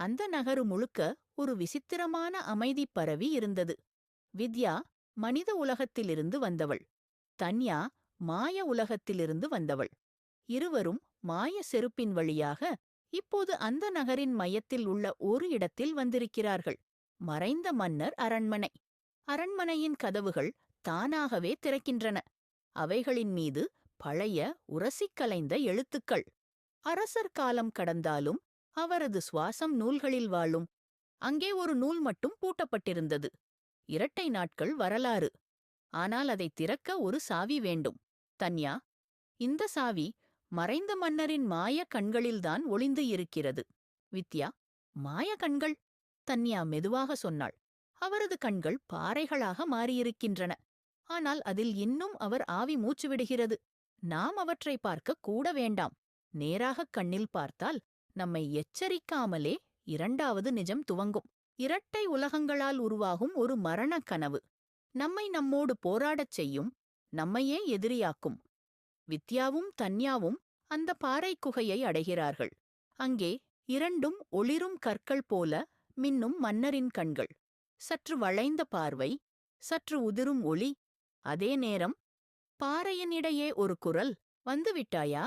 அந்த நகரு முழுக்க ஒரு விசித்திரமான அமைதி பரவி இருந்தது. வித்யா மனித உலகத்திலிருந்து வந்தவள். தன்யா மாய உலகத்திலிருந்து வந்தவள். இருவரும் மாய செருப்பின் வழியாக இப்போது அந்த நகரின் மையத்தில் உள்ள ஒரு இடத்தில் வந்திருக்கிறார்கள். மறைந்த மன்னர் அரண்மனை. அரண்மனையின் கதவுகள் தானாகவே திறக்கின்றன. அவைகளின் மீது பழைய உரசிக்கலைந்த எழுத்துக்கள். அரசர் காலம் கடந்தாலும் அவரது சுவாசம் நூல்களில் வாழும். அங்கே ஒரு நூல் மட்டும் பூட்டப்பட்டிருந்தது. இரட்டை நாட்கள் வரலாறு. ஆனால் அதை திறக்க ஒரு சாவி வேண்டும். தன்யா இந்த சாவி மறைந்த மன்னரின் மாய கண்களில்தான் ஒளிந்து இருக்கிறது. வித்யா மாய கண்கள்? தன்யா மெதுவாக சொன்னாள். அவரது கண்கள் பாறைகளாக மாறியிருக்கின்றன. ஆனால் அதில் இன்னும் அவர் ஆவி மூச்சு விடுகிறது நாம் அவற்றை பார்க்க கூட வேண்டாம். நேராகக் கண்ணில் பார்த்தால் நம்மை எச்சரிக்காமலே இரண்டாவது நிஜம் துவங்கும். இரட்டை உலகங்களால் உருவாகும் ஒரு மரணக் கனவு. நம்மை நம்மோடு போராடச் செய்யும் நம்மையே எதிரியாக்கும். வித்யாவும் தன்யாவும் அந்த பாறைக் குகையை அடைகிறார்கள். அங்கே இரண்டும் ஒளிரும் கற்கள் போல மின்னும் மன்னரின் கண்கள். சற்று வளைந்த பார்வை சற்று உதிரும் ஒளி. அதே நேரம் பாறையின் இடையே ஒரு குரல் வந்துவிட்டாயா?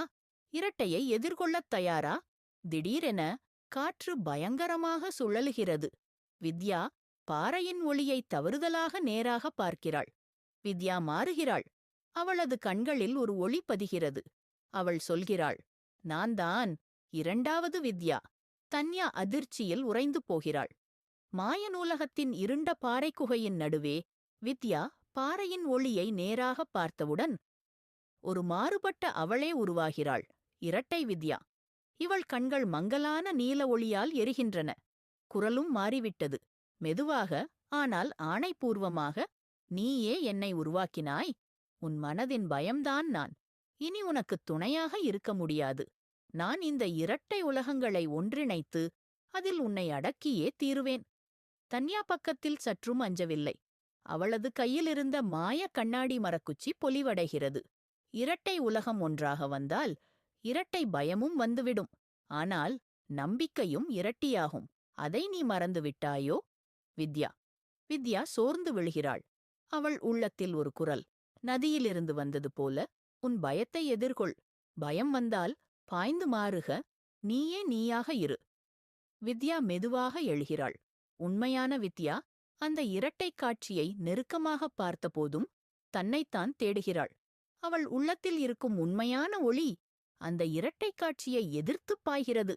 இரட்டையை எதிர்கொள்ளத் தயாரா? திடீரென காற்று பயங்கரமாக சுழலுகிறது. வித்யா பாறையின் ஒளியை தவறுதலாக நேராக பார்க்கிறாள். வித்யா மாறுகிறாள். அவளது கண்களில் ஒரு ஒளி பதிகிறது. அவள் சொல்கிறாள் நான் தான் இரண்டாவது வித்யா. தன்யா அதிர்ச்சியில் உறைந்து போகிறாள். மாய நூலகத்தின் இருண்ட பாறைக் குகையின் நடுவே வித்யா பாறையின் ஒளியை நேராகப் பார்த்தவுடன் ஒரு மாறுபட்ட அவளே உருவாகிறாள். இரட்டை வித்யா. இவள் கண்கள் மங்கலான நீல ஒளியால் எரிகின்றன. குரலும் மாறிவிட்டது. மெதுவாக ஆனால் ஆணைப்பூர்வமாக நீயே என்னை உருவாக்கினாய். உன் மனதின் பயம்தான் நான். இனி உனக்குத் துணையாக இருக்க முடியாது. நான் இந்த இரட்டை உலகங்களை ஒன்றிணைத்து அதில் உன்னை அடக்கியே தீருவேன். தன்யா பக்கத்தில் சற்றும் அஞ்சவில்லை. அவளது கையிலிருந்த மாய கண்ணாடி மரக்குச்சி பொலிவடைகிறது. இரட்டை உலகம் ஒன்றாக வந்தால் இரட்டை பயமும் வந்துவிடும். ஆனால் நம்பிக்கையும் இரட்டியாகும். அதை நீ மறந்து விட்டாயோ? வித்யா. வித்யா சோர்ந்து விழுகிறாள். அவள் உள்ளத்தில் ஒரு குரல். நதியிலிருந்து வந்தது போல உன் பயத்தை எதிர்கொள். பயம் வந்தால் பாய்ந்து மாறுக. நீயே நீயாக இரு. வித்யா மெதுவாக எழுகிறாள். உண்மையான வித்யா அந்த இரட்டைக் காட்சியை நெருக்கமாகப் பார்த்தபோதும் தன்னைத்தான் தேடுகிறாள். அவள் உள்ளத்தில் இருக்கும் உண்மையான ஒளி அந்த இரட்டைக் காட்சியை எதிர்த்துப் பாய்கிறது.